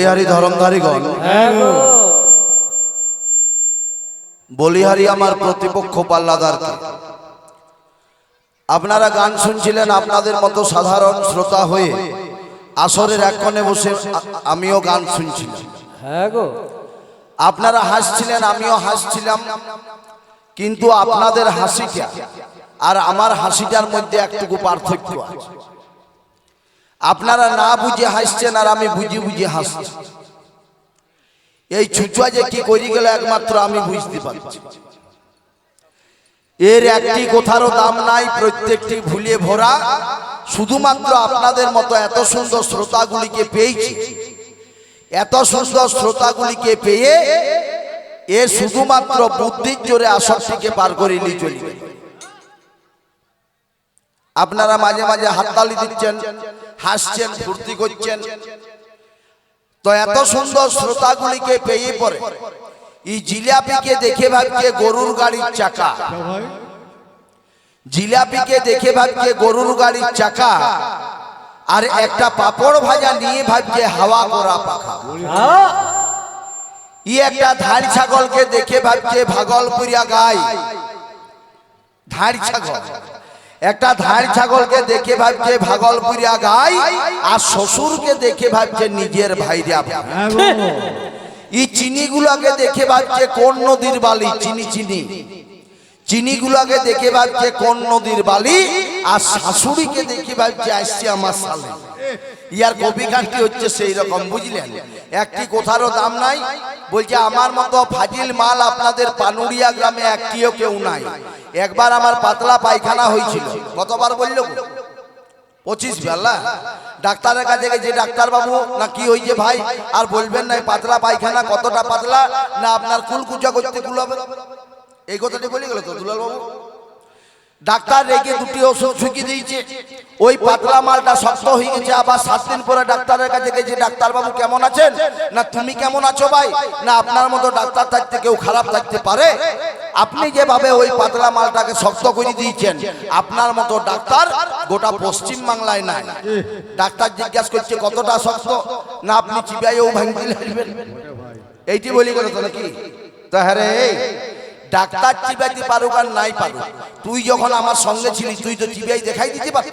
বলিহারি ধরমধারীগণ বলিহারি আমার প্রতিপক্ষ পাল্লাদারকে আপনারা গান শুনছিলেন আপনাদের মতো সাধারণ শ্রোতা হয়ে আসরের এক কোণে বসে আমিও গান শুনছিলাম। হ্যাঁ আপনারা হাসছিলেন আমিও হাসছিলাম কিন্তু আপনাদের হাসিটা আর আমার হাসিটার মধ্যে একটুকু পার্থক্য আছে। আপনারা না বুঝে হাসছেন আর আমি বুঝে বুঝে হাসছি। এই ছুচুয়া যে কি করি গেল একমাত্র আমি বুঝতে পারছি। এর একটি কোথারও দাম নাই, প্রত্যেকটি ভুলে ভরা। শুধুমাত্র আপনাদের মতো এত সুন্দর শ্রোতাগুলিকে পেয়েছি। এত সুন্দর শ্রোতাগুলিকে পেয়ে এ শুধুমাত্র বুদ্ধির জোরে আসরটিকে পার করে নিয়ে চলবে। আপনারা মাঝে মাঝে হাততালি দিচ্ছেন হাসছেন ফুর্তি করছেন। তো এত সুন্দর শ্রোতাগুলিকে পেয়ে পড়ে। এই জিলাপিকে দেখে ভাবছে গরুর গাড়ির চাকা। জিলাপিকে দেখে ভাবছে গরুর গাড়ির চাকা। আর একটা পাপড় ভাজা নিয়ে ভাবছে হাওয়া করা পাখা। ই একটা ধাড় ছাগলকে দেখে ভাবছে ভাগলপুরিয়া গাই। ধাড় ছাগল। একটা ধার ছাগলকে দেখে ভাবছে ভাগলপুরিয়া গাই আর শ্বশুরকে দেখে ভাবছে নিজের ভাইরা ভাই। এই চিনিগুলোকে দেখে ভাবছে কোন নদীর বালি? চিনি চিনি। চিনিগুলোকে দেখে ভাবছে কোন নদীর বালি, আর শাশুড়িকে দেখে ভাবছে আসছে আমার সালে ইয়ার কবি গানটি হচ্ছে সেই রকম বুঝলেন? একটি কোথারও দাম নাই। বলছে, আমার মতো ফাজিল মাল আপনাদের পানুরিয়া গ্রামে একটিও কেউ নাই। একবার আমার পাতলা পায়খানা হয়েছিল। কতবার বলল পঁচিশ বেলা। ডাক্তারের কাছে গেছে ডাক্তার বাবু না কি হয়েছে ভাই? আর বলবেন না পাতলা পায়খানা কতটা পাতলা? না আপনার কুলকুচা করতে কুলাবে? এই কথাটি বলে গেল তো দুলাল বাবু? ডাক্তার রেখে দুটি ওষুধ ছুকি দিয়েছে। ওই পাতলা মালটা শক্ত হয়ে গেছে আবার সাত দিন পরে ডাক্তারের কাছে গেছে ডাক্তার বাবু কেমন আছেন? না তুমি কেমন আছো ভাই? না আপনার মতো ডাক্তার থাকতে কেউ খারাপ থাকতে পারে? আপনি যেভাবে ওই পাতলা মালটাকে শক্ত করে দিয়েছেন আপনার মতো ডাক্তার গোটা পশ্চিম বাংলায় নাই। ডাক্তার জিজ্ঞাসা করছে কতটা শক্ত? না আপনি চিবাইও ভাঙতে লাগবেন। এইটি বলি গেল তো নাকি? তো হ্যাঁ ডাক্তার চিবাইতে পারুক আর নাই পারুক। তুই যখন আমার সঙ্গে ছিলি, তুই তো চিবাই দেখাই দিতে পারতি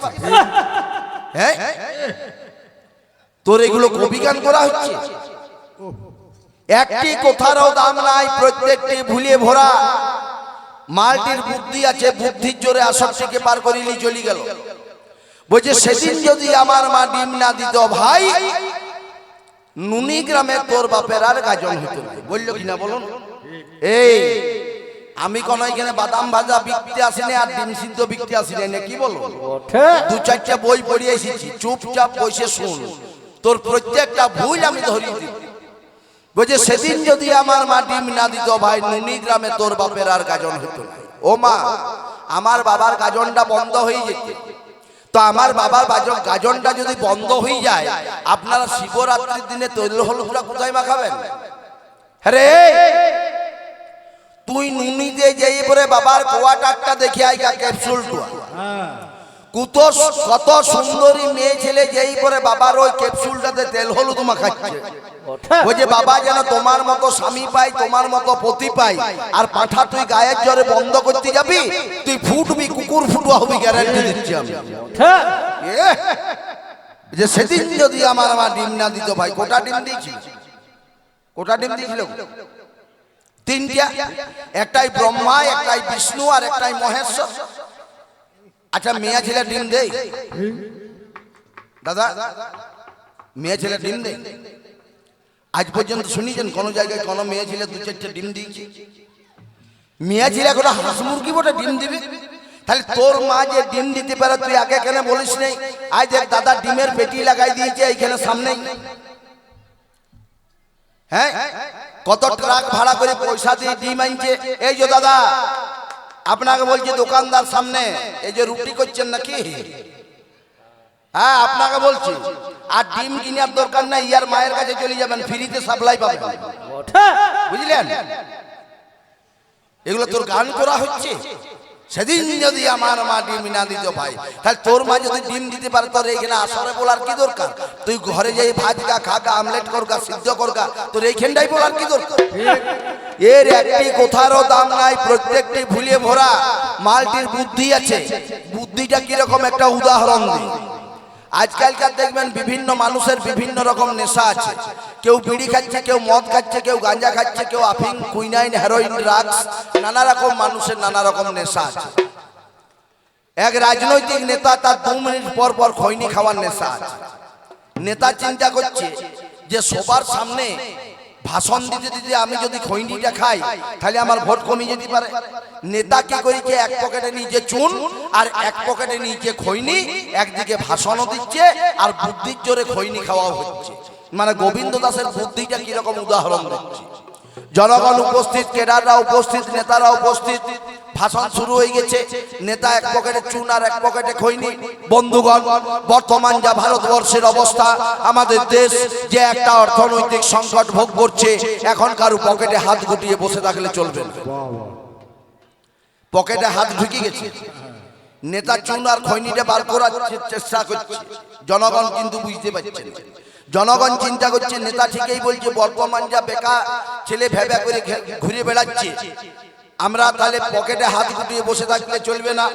হ্যাঁ? তোর এগুলো কবি করা হচ্ছে? একটি কোথারও দাম নাই, প্রত্যেকটি ভুলে ভরা। মালটির বুদ্ধি আছে, বুদ্ধির জোরে আসরটিকে পার করিলি, চলি গেল। বলছে, সেদিন যদি আমার মা ডিম না দিত, ভাই, নুনি গ্রামে তোর বাপের আর গাজন হতো বলল কিনা বলুন? এই আমি কোন এখানে বাদাম ভাজা বিকতে আসিনি আর ডিম সিদ্ধ বিকতে আসিনি না কি বলো ওঠে। দু চারটা বই পড়িয়ে এসেছি চুপচাপ বসে শুন। তোর প্রত্যেকটা ভুল আমি ধরি দিই। বলছে সেদিন যদি আমার মা ডিম না দিত ভাই নুনি গ্রামে তোর বাপের আর গাজন হতো না। ও মা আমার বাবার গাজনটা বন্ধ হয়ে যেত। তো আমার বাবার গাজনটা যদি বন্ধ হয়ে যায় আপনারা শিবরাত্রির দিনে তৈল হলুদটা কোথায় মাখাবেন? রে তুই নুনি দিয়ে যেই পরে বাবার কোয়াটারটা দেখে আইকা ক্যাপসুল টুয়া। কত কত সুন্দরী মেয়ে ছেলে যেই পরে বাবার ওই ক্যাপসুলটাতে তেল হলুদ মাখাচ্ছে। খাচ্ছে ওই যে বাবা যেন তোমার মতো স্বামী পাই তোমার মতো পতি পাই আর পাঠা তুই গায়ের জ্বরে বন্ধ করতে যাবি তুই ফুটবি কুকুর ফুটুয়া হবি গ্যারান্টি দিচ্ছি আমি। যে সেদিন যদি আমার মা ডিম না দিত ভাই কোটা ডিম দিয়েছিল কোটা ডিম দিয়েছিল। তিনটা। একটাই ব্রহ্মা, একটাই বিষ্ণু আর একটাই মহেশ্বর। আচ্ছা মেয়ে ছেলে ডিম দেই দাদা, মেয়ে ছেলে ডিম দেই আজ পর্যন্ত শুনিছেন কোন জায়গায় কোন মেয়ে ছেলে দু চারটে ডিম দিয়েছে? মেয়ে ছেলে এখন হাঁস মুরগি বটে, ডিম দিবে? তাহলে তোর মা যে ডিম দিতে পারে, তুই আগে কেন বলিস নেই? আজ দাদা ডিমের পেটি লাগাই দিয়েছে, এইখানে সামনেই। হ্যাঁ কত ট্রাক ভাড়া করে পয়সা দিয়ে ডিম আনছে? এই যে দাদা আপনাকে বলছি দোকানদার সামনে এই যে রুটি করছেন নাকি? হ্যাঁ আপনাকে বলছি আর ডিম কিনার দরকার নাই ইয়ার মায়ের কাছে চলে যাবেন ফ্রিতে সাপ্লাই পাবেন। ওঠে বুঝলেন? এগুলো তোর গান করা হচ্ছে? সেদিন যদি আমার মা ডিম না দিত ভাই তাহলে তোর মা যদি ডিম দিতে পারে তোর এইখানে আসরে বলার কি দরকার? তুই ঘরে যাই খা খাগা আমলেট করগা সিদ্ধ করগা তোর এইখানটাই বলার কি দরকার? এর একটি কোথারও দাম নাই প্রত্যেকটি ভুলিয়ে ভরা মালটির বুদ্ধি আছে। বুদ্ধিটা কীরকম? একটা উদাহরণ দিই। আজকালকার দেখবেন বিভিন্ন মানুষের বিভিন্ন রকম নেশা আছে। কেউ বিড়ি খাচ্ছে, কেউ মদ খাচ্ছে, কেউ গাঁজা খাচ্ছে, কেউ আফিং কুইনাইন, হেরোইন, ড্রাগস, নানা রকম মানুষের নানা রকম নেশা আছে। এক রাজনৈতিক নেতা তার দু মিনিট পর পর খৈনি খাওয়ার নেশা আছে। নেতা চিন্তা করছে যে সবার সামনে ভাষণ দিতে দিতে আমি যদি খৈনিটা খাই, তাহলে আমার ভোট কমে যেতে পারে। নেতা কি করেছে এক পকেটে নিচে চুন আর এক পকেটে নিচে খৈনি, একদিকে ভাষণও দিচ্ছে আর বুদ্ধির জোরে খৈনি খাওয়াও হচ্ছে। মানে গোবিন্দ দাসের বুদ্ধিটা কীরকম উদাহরণ দিচ্ছে। জনগণ উপস্থিত, কেডাররা উপস্থিত, নেতারা উপস্থিত, ভাষণ শুরু হয়ে গেছে। নেতা এক পকেটে চুন আর এক পকেটে খৈনি। বন্ধুগণ, বর্তমান যা ভারতবর্ষের অবস্থা, আমাদের দেশ যে একটা অর্থনৈতিক সংকট ভোগ করছে, এখন এখনকার পকেটে হাত গুটিয়ে বসে থাকলে চলবে পকেটে হাত ঢুকে গেছে। নেতা চুন আর খৈনিটা বার করার চেষ্টা করছে। জনগণ কিন্তু বুঝতে পারছে। জনগণ চিন্তা করছে নেতা ঠিকই বলছে বর্তমান যা বেকার ছেলে ভেবে করে ঘুরে বেড়াচ্ছে। আমরা তাহলে পকেটে হাত গুটিয়ে বসে থাকলে চলবে না।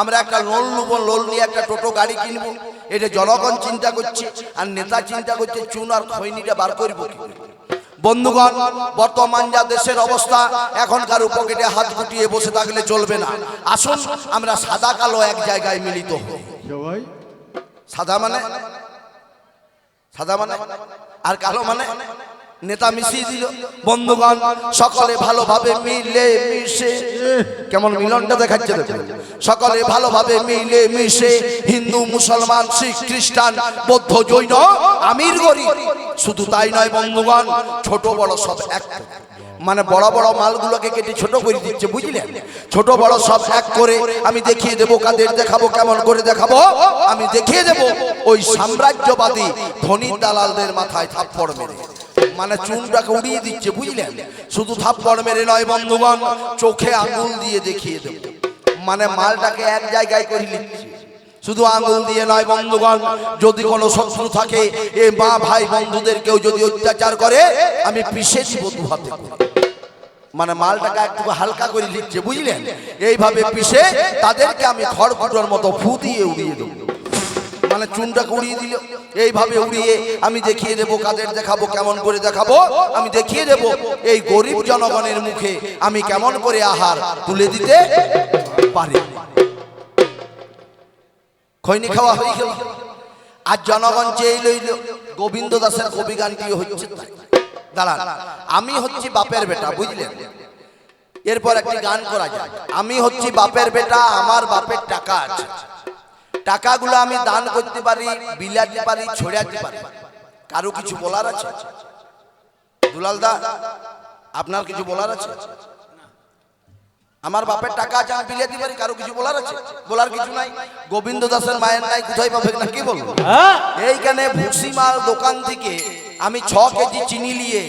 আমরা একটা লোন নেব লোন নিয়ে একটা টোটো গাড়ি কিনবো। এটা জনগণ চিন্তা করছে আর নেতা চিন্তা করছে চুন আর খৈনিটা বার করব কি বন্ধুগণ বর্তমান যা দেশের অবস্থা এখনকার পকেটে হাত গুটিয়ে বসে থাকলে চলবে না। আসুন আমরা সাদা কালো এক জায়গায় মিলিত হই। সাদা মানে? সাদা মানে? আর কালো মানে? নেতা মিশিয়ে দিল। বন্ধুগণ সকলে ভালোভাবে মিলে মিশে। কেমন মিলনটা দেখাচ্ছে সকলে ভালোভাবে মিলে মিশে। হিন্দু মুসলমান শিখ খ্রিস্টান বৌদ্ধ জৈন আমির গরিব। শুধু তাই নয় বন্ধুগণ ছোট বড় সব এক। মানে বড় বড় মালগুলোকে কেটে ছোট করে দিচ্ছে, বুঝলেন? ছোট বড় সব এক করে আমি দেখিয়ে দেবো, কাদের দেখাবো, কেমন করে দেখাবো? আমি দেখিয়ে দেবো, ওই সাম্রাজ্যবাদী ধনী দালালদের মাথায় থাপ্পড় মেরে। মানে চুনটাকে উড়িয়ে দিচ্ছে, বুঝলেন? শুধু থাপ্পড় মেরে নয়, বন্ধুগণ, চোখে আঙুল দিয়ে দেখিয়ে দেবো। মানে মালটাকে এক জায়গায় করে নিচ্ছে। শুধু আঙুল দিয়ে নয়, বন্ধুগণ, যদি কোনো শত্রু থাকে, এ মা ভাই বন্ধুদের কেউ যদি অত্যাচার করে, আমি পিষে দিব দু হাতে। মানে মালটাকে একটু হালকা করে লিখছে, বুঝলেন? এইভাবে পিষে তাদেরকে আমি খড়কুটোর মতো ফু দিয়ে উড়িয়ে দেবো। মানে চুনটাকে উড়িয়ে দিল। এইভাবে উড়িয়ে আমি দেখিয়ে দেবো, কাদের দেখাবো, কেমন করে দেখাবো? আমি দেখিয়ে দেব, এই গরিব জনগণের মুখে আমি কেমন করে আহার তুলে দিতে পারি? খৈনি খাওয়া হয়ে গেল। আর জনগণ চেয়ে লইল, গোবিন্দ দাসের কবি গানটি হচ্ছে। দাঁড়ান আমি হচ্ছি বাপের বেটা বুঝলেন? এরপর একটি গান করা যায় আমি হচ্ছি বাপের বেটা আমার বাপের টাকা আছে। টাকাগুলো আমি দান করতে পারি বিলাতে পারি ছড়াতে পারি। কারও কিছু বলার আছে? দুলাল দা আপনার কিছু বলার আছে? আমার বাপের টাকা আছে আমি বিলাতে পারি কারও কিছু বলার আছে? বলার কিছু নাই। গোবিন্দ দাসের মায়ের নাই কোথায় পাবে না কি বলব? এইখানে ভুসিমাল দোকান থেকে আমি ছ কেজি চিনি নিয়ে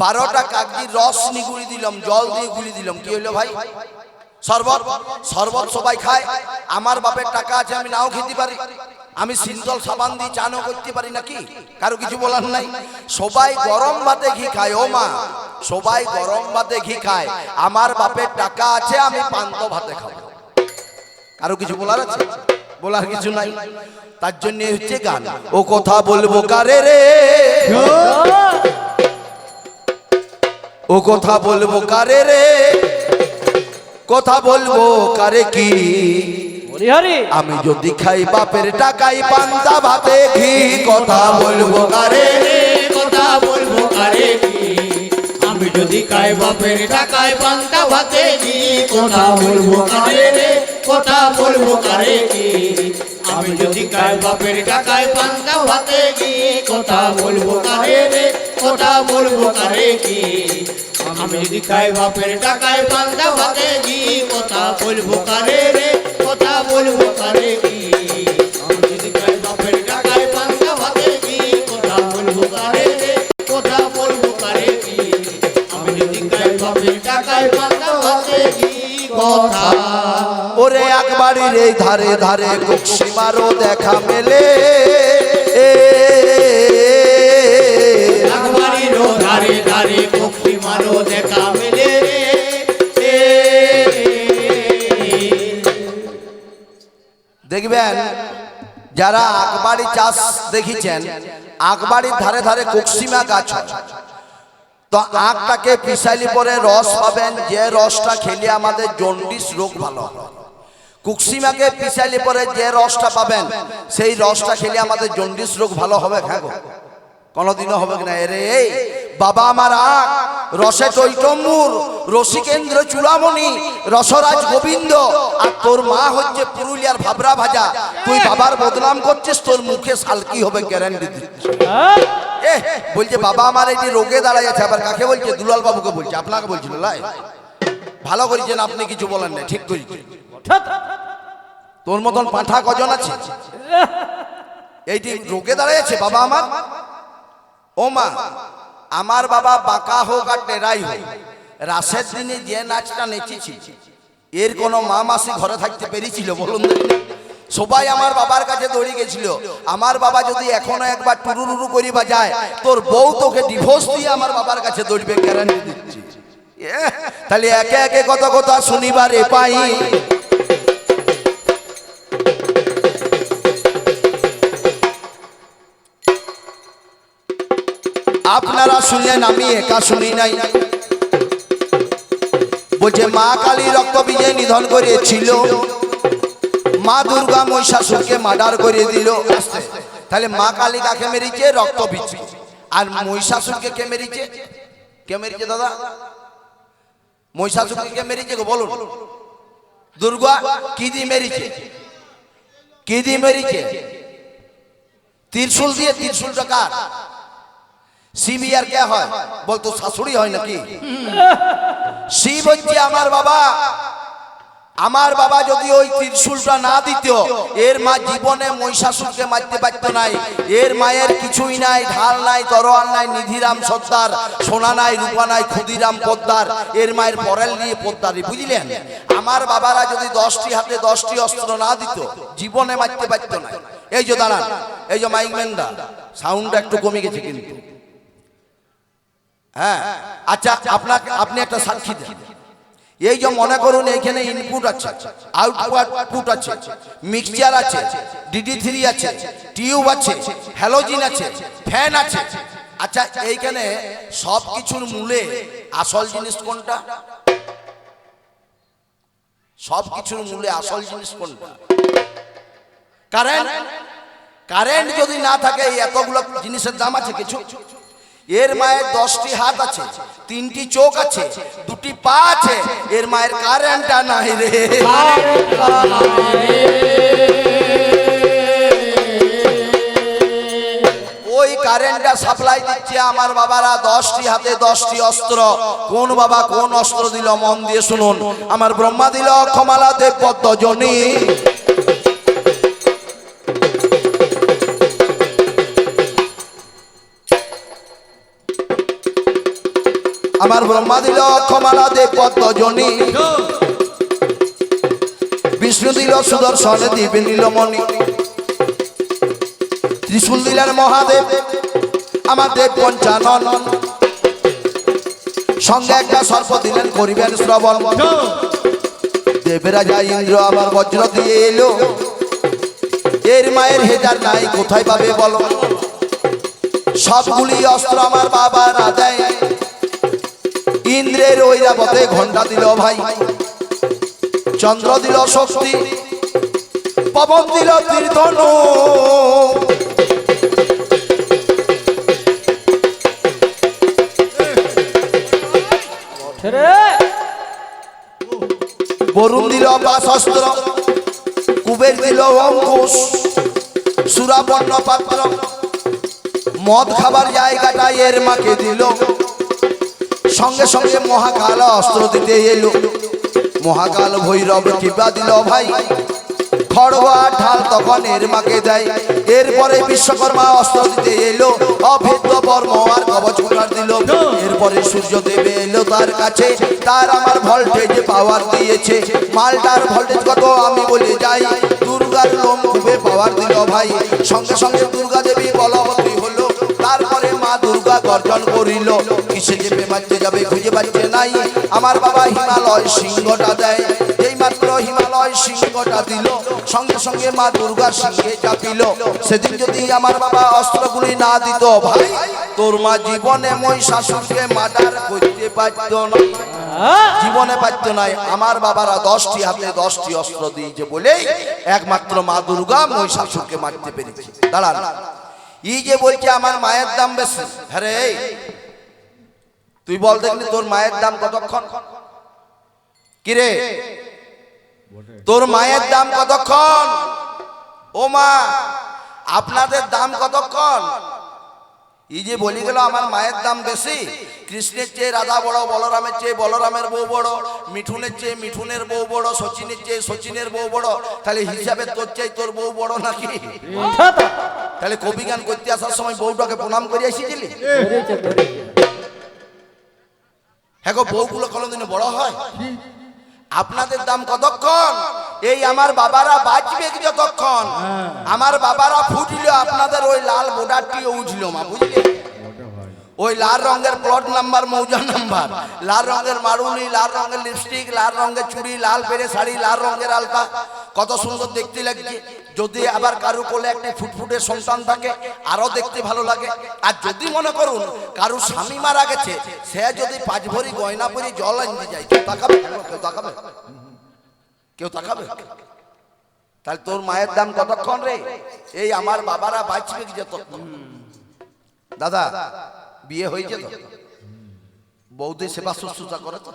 বারোটা কাগজির রস নিগুড়ি দিলাম, জল দিয়ে গুলি দিলাম। কি হইল ভাই? শরবত? শরবত সবাই খায়। আমার বাপের টাকা আছে, আমি নাও খেতে পারি। আমি সিন্দল সাবান দিয়ে চানও করতে পারি নাকি? কারও কিছু বলার নাই। সবাই গরম ভাতে ঘি খায়, ও মা। সবাই গরম ভাতে ঘি খায়। আমার বাপের টাকা আছে, আমি পান্ত ভাতে খাব। কারও কিছু বলার আছে? বলার কিছু নাই। তার জন্য হচ্ছে গান। ও কথা বলব কারে রে? ও কথা বলব কারে রে? কথা বলব কারে কি? আমি যদি খাই বাপের টাকাই পান্তা ভাতে কি কথা বলব কারে রে? কথা বলব কারে কি? আমি যদি খাই বাপের টাকায় পান্তা ভাতে দি কথা বলব কারে রে? কথা বলব কারে কি? আমি যদি কায় বাপের টাকায় পান্তা ভাতে কি? কথা বলব কারে রে? কথা বলব কারে কি? আমি যদি কায় বাপের টাকায় পান্তা ভাতে কি? কথা বলব কারে রে? কথা বলব কারে কি? একবাড়ির এই ধারে ধারে কুকসীমারও দেখা মেলে। ধারে ধারে পক্ষী দেখা মেলে। দেখবেন যারা আকবাড়ি চাষ দেখেছেন আকবাড়ির ধারে ধারে কুকসিমা গাছ হয়। তো আখটাকে পিসাইলি পরে রস পাবেন যে রসটা খেলে আমাদের জন্ডিস রোগ ভালো হবে কুকসিমাকে পিসাইলি পরে যে রসটা পাবেন, সেই রসটা খেলে আমাদের জন্ডিস রোগ ভালো হবে হ্যাঁ গো কোনোদিনও হবে না এরে, এই, বাবা আমার আখ রসে চৈতম্যুর রসিকেন্দ্র চূড়ামণি, রসরাজ গোবিন্দ, আর তোর মা হচ্ছে পুরুলিয়ার ভাবরা ভাজা। তুই বাবার বদনাম করছিস, তোর মুখে সালকি হবে গ্যারান্টি দিচ্ছি? এ, বলছে, বাবা আমার এই যে রোগে দাঁড়ায় আছে, আবার কাকে বলছে? দুলাল বাবুকে বলছে, আপনাকে বলছিল, লাই। ভালো করেছেন, আপনি কিছু বলেন না ঠিক করেছেন। তোর মতন পাঁঠা কজন আছে? এইটি রোগে দাঁড়ায় আছে বাবা আমার। ও মা, আমার বাবা বাঁকা হোক আর টেরাই হোক, রাসের দিনে যে নাচটা নেচেছি, এর কোনো মা মাসি ঘরে থাকতে পেরেছিল বলুন সবাই আমার বাবার কাছে দৌড়ে গেছিল। আমার বাবা যদি এখনও একবার টুরুরুরু করি বাজায় তোর বউ তোকে ডিভোর্স দিয়ে আমার বাবার কাছে দৌড়বে গ্যারান্টি দিচ্ছি। তাহলে একে একে কত কথা শুনিবার পাই। আপনারা শুনলেন, আমি একা শুনি নাই। বলছে, মা কালী রক্ত বিজয় নিধন করেছিল। মা দুর্গা মহিষাসুরকে মার্ডার করে দিল। তাহলে মা কালী কাকে মেরেছে? রক্ত বিজয় আর মহিষাসুরকে কে মেরেছে? কে মেরেছে দাদা? মহিষাসুরকে কে মেরেছে গো, বলুন। দুর্গা, কি দিয়ে মেরেছে? কি দিয়ে মেরেছে? ত্রিশুল দিয়ে? ত্রিশুলটা কার? শিবই আর কে হয়? বলতো, শাশুড়ি হয় নাকি? শিব হচ্ছে আমার বাবা। আমার বাবা যদি ওই ত্রিশুলটা না দিত, এর মা জীবনে মহিষাসুরকে মারতে পারতো নাই। এর মায়ের কিছুই নাই, ঢাল নাই, তরোয়াল নাই, নিধিরাম সর্দার, সোনা নাই, রূপা নাই, ক্ষুদিরাম পদ্মার এর মায়ের পরেল নিয়ে পদ্মারি বুঝলেন? আমার বাবারা যদি দশটি হাতে দশটি অস্ত্র না দিত, জীবনে মারতে পারতো না এই যে দাঁড়ান, এই যে মাইক ম্যানদা সাউন্ডটা একটু কমে গেছে কিন্তু। হ্যাঁ। আচ্ছা আপনাকে আপনি একটা সাক্ষী দেন। এই যে মনে করুন, এখানে ইনপুট আছে আউটপুট আছে মিক্সচার আছে ডিডি থ্রি আছে টিউব আছে হ্যালোজিন আছে ফ্যান আছে। আচ্ছা এইখানে সব কিছুর মূলে আসল জিনিস কোনটা? সব কিছুর মূলে আসল জিনিস কোনটা? কারেন্ট। কারেন্ট যদি না থাকে, এই এতগুলো জিনিসের দাম আছে কিছু? এর মায়ের দশটি হাত আছে, তিনটি চোখ আছে, দুটি পা আছে, এর মায়ের কারেন্টটা নাই রে। ওই কারেন্টটা সাপ্লাই দিচ্ছে আমার বাবারা, দশটি হাতে দশটি অস্ত্র। কোন বাবা কোন অস্ত্র দিল, মন দিয়ে শুনুন। আমার ব্রহ্মা দিল ক্ষমালা দেব পদ্মজনী। আমার ব্রহ্মা দিল ক্ষমালা দেব পদ্মজনী। বিষ্ণু দিল সুদর্শন দিবে নীলমণি ত্রিশুল দিলেন মহাদেব, আমার দেব পঞ্চানন। সঙ্গে একটা সর্প দিলেন, করিবেন শ্রবণ। দেবরাজা ইন্দ্র আমার বজ্র দিয়ে এলো। এর মায়ের হেজার নাই, কোথায় পাবে বলো? সবগুলি অস্ত্র আমার বাবার আদায় ইন্দ্রের ঐরাবতে ঘণ্টা দিল ভাই। চন্দ্র দিল শক্তি পবন দিল তীর্ধনু ছেড়ে। বরুণ দিল বাসস্ত্র কুবের দিল অঙ্কুশ সুরাপন্ন পাত্র। মদ খাবার জায়গাটা এর মাকে দিল। সঙ্গে সঙ্গে মহাকাল অস্ত্র দিতে এলো। মহাকাল ভৈরব কিবা দিল ভাই। ঢাল তখন এর মাকে দেয়। এরপরে বিশ্বকর্মা অস্ত্র দিতে এলো। অভেদ্য বর্ম আর কবচ কুঠার দিল। এরপরে পরে সূর্য দেবে এলো তার কাছে। তার আমার ভোল্টেজ পাওয়ার দিয়েছে। মালটার ভোল্টেজ কত আমি বলে যাই। দুর্গার লোম পাওয়ার দিল ভাই। সঙ্গে সঙ্গে দুর্গা দেবী বলবতী গর্জন করিল। কিসে চেপে মারতে যাবে খুঁজে পাচ্ছে নাই। আমার বাবা হিমালয় সিংহটা দেয়। যেই মাত্র হিমালয় সিংহটা দিল, সঙ্গে সঙ্গে মা দুর্গা সিংহে চাপিল। সেদিন যদি আমার বাবা অস্ত্রগুলি না দিত, ভাই, তোর মা জীবনে মই শাশুড়কে মার্ডার করতে পারত না? জীবনে পারত নাই। আমার বাবারা দশটি হাতে দশটি অস্ত্র দিয়েছে বলেই একমাত্র মা দুর্গা মই শাশুড়কে মারতে পেরেছে। দাঁড়ান। এই যে বলছে আমার মায়ের দাম বেশি। হ্যাঁ তুই বল দেখলি তোর মায়ের দাম কতক্ষণ? কিরে তোর মায়ের দাম কতক্ষণ? ও মা, আপনাদের দাম কতক্ষণ? এই যে বলি গেল, আমার মায়ের দাম বেশি। কৃষ্ণের চেয়ে রাধা বড়, বলরামের চেয়ে বলরামের বউ বড়, মিঠুনের চেয়ে মিঠুনের বউ বড় সচিনের চেয়ে সচিনের বউ বড়। তাহলে হিসাবে তোর চেয়ে তোর বউ বড় নাকি? তাহলে কবি গান করতে আসার সময় বউটাকে প্রণাম করে এসেছিলি। হ্যাঁ গো, বউগুলো কোনোদিনও বড় হয়? আপনাদের দাম কতক্ষণ? এই আমার বাবারা বাঁচবে যতক্ষণ? আমার বাবারা ফুটলো আপনাদের ওই লাল বোর্ডারটিও উঠল মা বুঝলে? ওই লাল রঙের প্লট নাম্বার মৌজা নাম্বার লাল রঙের মারুনি লাল রঙের লিপস্টিক লাল রঙের চুড়ি লাল পেরে শাড়ি লাল রঙের আলতা। কত সুন্দর দেখতে লাগছে। যদি আবার কারু কোলে একটি ফুটফুটে সন্তান থাকে আরও দেখতে ভালো লাগে। আর যদি মনে করুন কারু স্বামী মারা গেছে সে যদি পাঁচ ভরি গয়না পরি জল আনতে যায় কেউ তাকাবে কেউ তাকাবে কেউ তাকাবে তাহলে তোর মায়ের দাম কতক্ষণ রে? এই আমার বাবারা বাঁচবে যতক্ষণ দাদা, বিয়ে হয়েছে তো বৌদি সেবা শুশ্রূষা করে তো।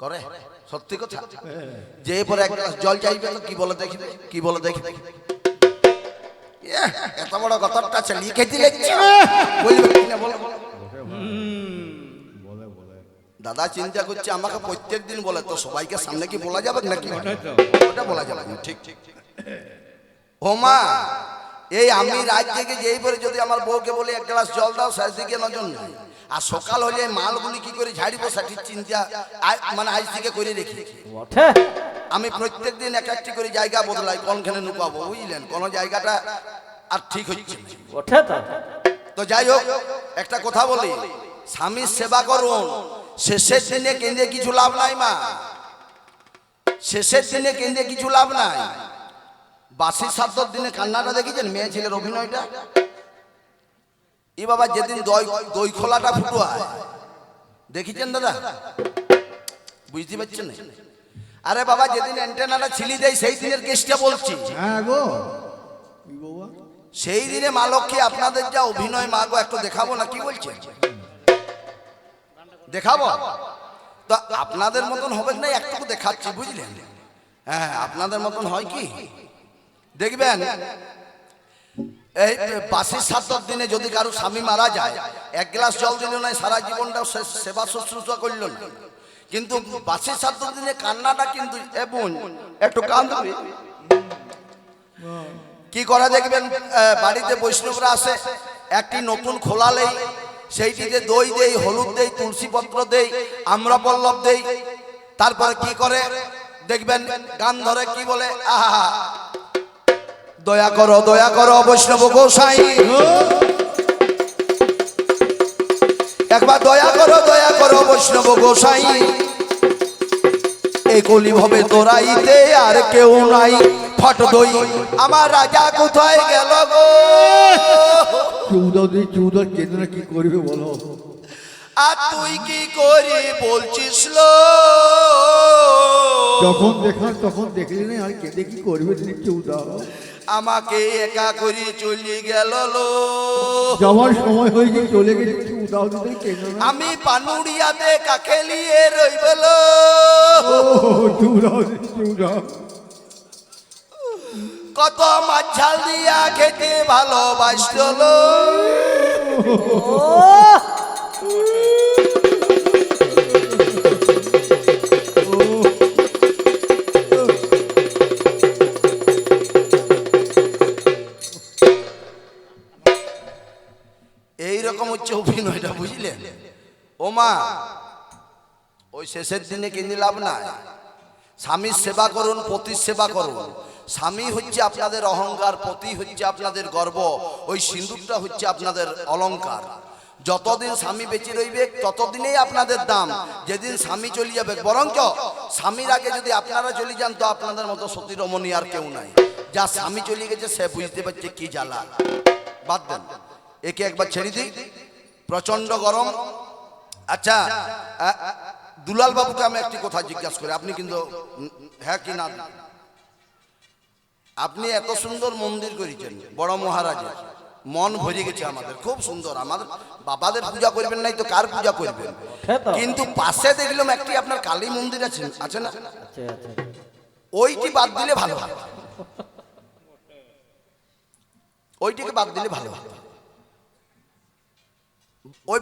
করে? সত্যি কথা? যে পরে এক গ্লাস জল চাইবে তো কি বলে দেখি, কি বলে দেখি। এত বড় কথাটা লিখে দিলে বলবে কি না বলো বলো। দাদা চিন্তা করছে আমাকে প্রত্যেক দিন বলে তো সবাইকে সামনে কি বলা যাবে নাকি? ওটা বলা যাবে না, ঠিক। ঠিক ও মা এই আমি রাত থেকে যেই পরে যদি আমার বউকে বলি এক গ্লাস জল দাও শেষ দিকে নজর নাই। আর সকাল হলে মালগুলি কি করে ঝাড়িব সেটির চিন্তা মানে আজ থেকে করে রেখে। ওঠে। আমি প্রত্যেক দিন এক একটি করে জায়গা বদলাই কোনখানে নুকাবো বুঝলেন? কোন জায়গাটা আর ঠিক হচ্ছে তো। তো যাই হোক একটা কথা বলি স্বামীর সেবা করুন শেষের দিনে কেঁদে কিছু লাভ নাই মা। শেষের দিনে কেঁদে কিছু লাভ নাই। বাসি সাতর দিনে কান্নাটা দেখেছেন মেয়ে ছেলের অভিনয়টা? এ বাবা যেদিন দই খোলাটা ফুটো হয় দেখেছেন দাদা? বুঝতে পারছেন? আরে বাবা যেদিন অ্যান্টেনাটা ছিলি দেয় সেই দিনের কেসটা বলছি। হ্যাঁ গো। সেই দিনে মা লক্ষ্মী আপনাদের যা অভিনয় মা গো একটু দেখাবো না কি বলছেন? দেখাবো? তো আপনাদের মতন হবে না একটু দেখাচ্ছি, বুঝলেন? হ্যাঁ আপনাদের মতন হয় কি? দেখবেন, এই বাসির সাতর দিনে যদি কারও স্বামী মারা যায়, এক গ্লাস জল দিল না, সারা জীবনটা সেবা শুশ্রূষা করল না। কিন্তু বাসির সাতর দিনে কান্নাটা কিন্তু এবং একটু কান্দবে কি করা দেখবেন? বাড়িতে বৈষ্ণবরা আসে, একটি নতুন খোলালেই সেইটিতে দই দেই, হলুদ দেই তুলসীপত্র দেই, আমরা পল্লব দেই, তারপরে কি করে? দেখবেন গান ধরে কি বলে? আহা, দয়া করো দয়া করো, বৈষ্ণব গোসাই। একবার দয়া করো দয়া করো, বৈষ্ণব গোসাই। এই কলি ভবে তোরাইতে আর কেউ নাই। ফট দই। আমার রাজা কোথায় গেল গো? চৌদা দিয়ে চৌদার কেন্দ্র কি করবে বলো? আর তুই কি করি বলছিস লো? যখন দেখার তখন দেখলি না আর কেঁদে কি করবে তিনি চৌদা? আমাকে একা করে চলে গেল লো। যাওয়ার সময় হয়ে গিয়ে চলে গেছে চৌদা আমি পানুড়িয়াতে কাকে নিয়ে রইবেল ও চৌদা চৌদা। কত মাছ ঝাল দিয়া খেতে ভালোবাসল। এইরকম হচ্ছে অভিনয়টা বুঝলেন ও মা ওই শেষের দিনে কিনে লাভ নাই। স্বামীর সেবা করুন পতির সেবা করুন। স্বামী হচ্ছে আপনাদের অহংকার পতি হচ্ছে আপনাদের গর্ব ওই সিন্দুরটা হচ্ছে আপনাদের অলংকার যতদিন স্বামী বেঁচে রইবে ততদিনেই আপনাদের দাম। যেদিন স্বামী চলে যাবে বরঞ্চ স্বামীর আগে যদি আপনারা চলে যান তো আপনাদের মতো সতী রমণী আর কেউ নাই। যা স্বামী চলে গেছে সে বুঝতে পারছে কি জ্বালা। বাদ দেন। একে একবার ছেড়ে দিই। প্রচণ্ড গরম। আচ্ছা আ, আ, দুলাল বাবুকে আমি একটি কথা জিজ্ঞাসা করি। আপনি কিন্তু হ্যাঁ কি না? আপনি এত সুন্দর মন্দির করেছেন বড় মহারাজের। মন ভরে গেছে আমাদের খুব সুন্দর। আমাদের বাবাদের পূজা করবেন নাই তো কার পূজা করবেন? কিন্তু পাশে দেখলাম একটি আপনার কালী মন্দির আছে আছে না? ওইটি বাদ দিলে ভালো হয়। ওইটিকে বাদ দিলে ভালো হয়। ওই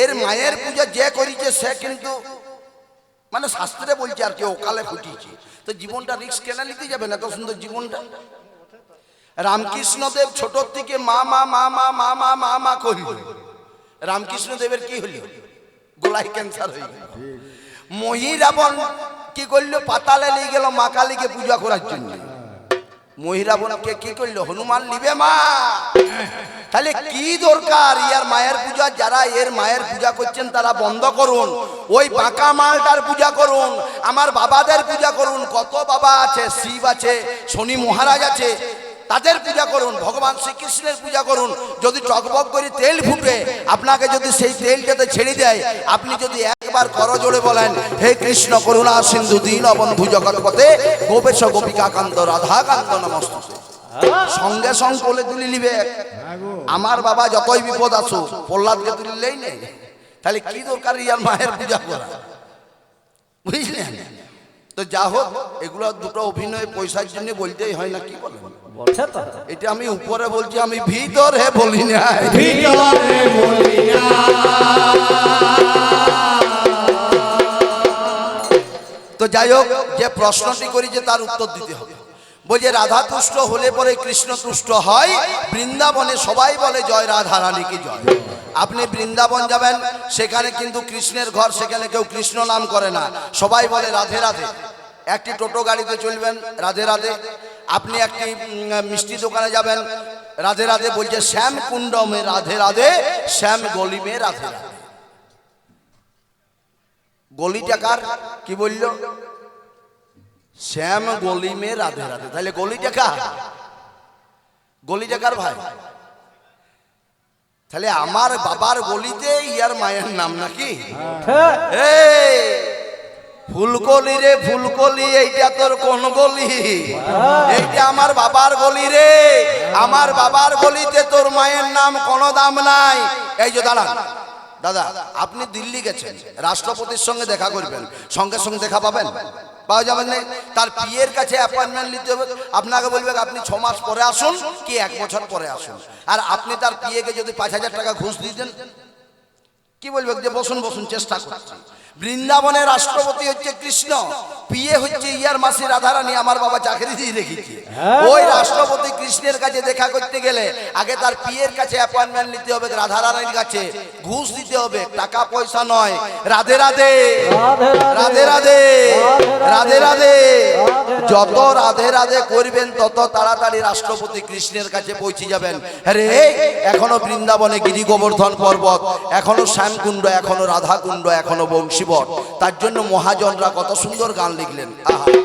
এর মায়ের পূজা যে করিছে সে কিন্তু মানে শাস্ত্রে বলছে আর কি ওকালে ফুটিয়েছে। তো জীবনটা রিক্স কেনা নিতে যাবে না? এত সুন্দর জীবনটা। রামকৃষ্ণদেব ছোট থেকে মা মা মা মা মা মা মা মা করিল রামকৃষ্ণদেবের কি হলো গোলাই ক্যান্সার হয়ে গেল মহিরাবণ কি করল? পাতালে নিয়ে গেল মা কালীকে পূজা করার জন্য। মহিরাবণকে কি করল? হনুমান নিবে মা! তাহলে কি দরকার? ইয়ার মায়ের পূজা, যারা এর মায়ের পূজা করছেন, তারা বন্ধ করুন। ওই বাঁকা মালটার পূজা করুন, আমার বাবাদের পূজা করুন। কত বাবা আছে, শিব আছে, শনি মহারাজ আছে, তাদের পূজা করুন, ভগবান শ্রীকৃষ্ণের পূজা করুন। যদি টকবক করে তেল ফুটে, আপনাকে যদি সেই তেলটাতে ছেড়ে দেয়, আপনি যদি একবার করজোড়ে বলেন, হে কৃষ্ণ করুণা সিন্ধু দীন বন্ধু জগৎপথে, গোপেশ গোপিকা কান্ত রাধা কান্ত নমস্ত সঙ্গে সঙ্গে কোলে তুলে নিবে। আমার বাবা যতই বিপদ আসো প্রহ্লাদকে তুললেই নেই। তাহলে কি দরকার ইয়ার মায়ের পূজা করা? বুঝলেন? তো যা হোক এগুলো দুটো অভিনয় পয়সার জন্য বলতেই হয় না কি তো। এটা আমি উপরে বলছি আমি ভিতর হে বলি না। তো যাই হোক যে প্রশ্নটি করি যে তার উত্তর দিতে হবে। বলছে, রাধা তুষ্ট হলে পরে কৃষ্ণ তুষ্ট হয়। বৃন্দাবনে সবাই বলে, জয় রাধা রানী কি জয়? আপনি বৃন্দাবন যাবেন, সেখানে কিন্তু কৃষ্ণের ঘর, সেখানে কেউ কৃষ্ণ নাম করে না। সবাই বলে, রাধে রাধে। একটি টোটো গাড়িতে চলবেন, রাধে রাধে। আপনি একটি মিষ্টি দোকানে যাবেন, রাধে রাধে। বলছে, শ্যাম কুণ্ডমে রাধে রাধে। শ্যাম গলিমে রাধে রাধে। গলিটা কার? কি বলল? শ্যাম গলিমে রাধে রাধে। তাহলে গলিটা কার? গলিটা কার ভাই? তাহলে আমার বাবার গলিতে ইয়ার মায়ের নাম নাকি? ফুলকলি রে ফুলকলি, এইটা তোর কোন গলি? এইটা আমার বাবার গলি রে। আমার বাবার গলিতে তোর মায়ের নাম কোনো দাম নাই। এই যে দাঁড়ান। দাদা, আপনি দিল্লি গেছেন। রাষ্ট্রপতির সঙ্গে দেখা করবেন। সঙ্গে সঙ্গে দেখা পাবেন। পাওয়া যাবেন না। তার পিয়ের কাছে অ্যাপয়েন্টমেন্ট নিতে হবে। আপনাকে বলবে আপনি ছ মাস পরে আসুন, কি এক বছর পরে আসুন? আর আপনি তার পিয়েকে যদি পাঁচ হাজার টাকা ঘুষ দিতেন, কি বলবে? যে বসুন বসুন, চেষ্টা করছি। বৃন্দাবনের রাষ্ট্রপতি হচ্ছে কৃষ্ণ পিয়ে হচ্ছে ইয়ার মাসি রাধারানী আমার বাবা চাকরি দিয়ে রেখেছে। ওই রাষ্ট্রপতি কৃষ্ণের কাছে দেখা করতে গেলে আগে তার পিয়ের কাছে অ্যাপয়েন্টমেন্ট নিতে হবে রাধারানীর কাছে ঘুষ দিতে হবে টাকা পয়সা নয়। রাধে রাধে রাধে রাধে রাধে রাধে যত রাধে রাধে করবেন তত তাড়াতাড়ি রাষ্ট্রপতি কৃষ্ণের কাছে পৌঁছে যাবেন। রে এখনও বৃন্দাবনে গিরি গোবর্ধন পর্বত এখনও শ্যামকুণ্ড এখনও রাধাকুণ্ড এখনও বংশীবট তার জন্য মহাজনরা কত সুন্দর গান লিখলেন। আহা।